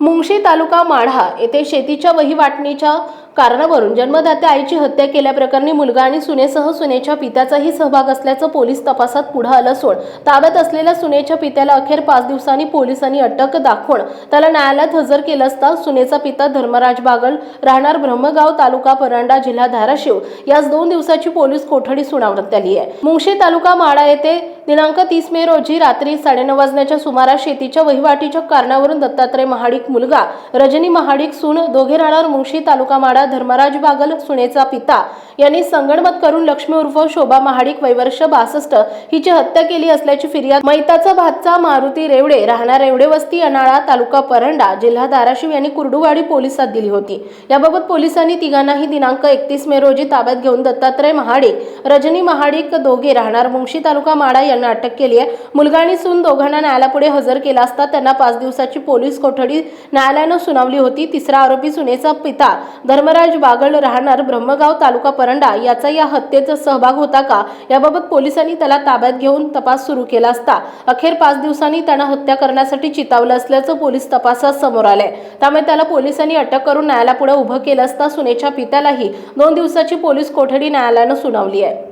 मुंगशी तालुका माढा येथे शेतीच्या वहिवाटणीच्या कारणावरून जन्मदात्या आईची हत्या केल्याप्रकरणी मुलगा आणि सुनेसह सुनेच्या पित्याचाही सहभाग असल्याचं पोलीस तपासात पुढे आलं असून ताब्यात असलेल्या सुनेच्या पित्याला अखेर पाच दिवसांनी पोलिसांनी अटक दाखवून त्याला न्यायालयात हजर केलं असता सुनेचा पिता धर्मराज बागल राहणार ब्रह्मगाव तालुका परांडा जिल्हा धाराशिव. यास दोन दिवसाची पोलीस कोठडी सुनावण्यात आली आहे. मुंगशी तालुका माढा येथे दिनांक तीस मे रोजी रात्री साडेनऊ वाजण्याच्या सुमारास शेतीच्या वहिवाटीच्या कारणावरून दत्तात्रय महाडिक मुलगा रजनी महाडिक सून दोघे राहणार मुंशी तालुका माडा धर्मराज बागल सुनेचा पिता. यांनी संगणमत करून लक्ष्मी उर्फ शोभा महाडिक वैवर्ष बासष्ट हिची हत्या केली असल्याची फिर्याद मैताचा भातचा मारुती रेवडे राहणार रेवडे वस्ती अनाळा तालुका परंडा जिल्हा धाराशिव यांनी कुर्डुवाडी पोलिसात दिली होती. याबाबत पोलिसांनी तिघांनाही दिनांक एकतीस मे रोजी ताब्यात घेऊन दत्तात्रय महाडिक रजनी महाडिक दोघे राहणार मुंगशी तालुका माडा यांना अटक केली आहे. मुलगा आणि सून दोघांना न्यायालयापुढे हजर केला असता त्यांना पाच दिवसाची पोलीस कोठडी न्यायालयानं सुनावली होती. तिसरा आरोपी सुनेचा पिता धर्मराज बागल राहणार ब्रह्मगाव तालुका परंडा याचा या हत्येचा सहभाग होता का? याबाबत पोलिसांनी त्याला ताब्यात घेऊन तपास सुरू केला असता. अखेर पाच दिवसांनी त्यानं हत्या करण्यासाठी चितावलं असल्याचं पोलीस तपासात समोर आलंय. त्यामुळे त्याला पोलिसांनी अटक करून न्यायालयापुढे उभं केलं असता सुनेच्या पित्यालाही दोन दिवसाची पोलीस कोठडी न्यायालयानं सुनावली आहे.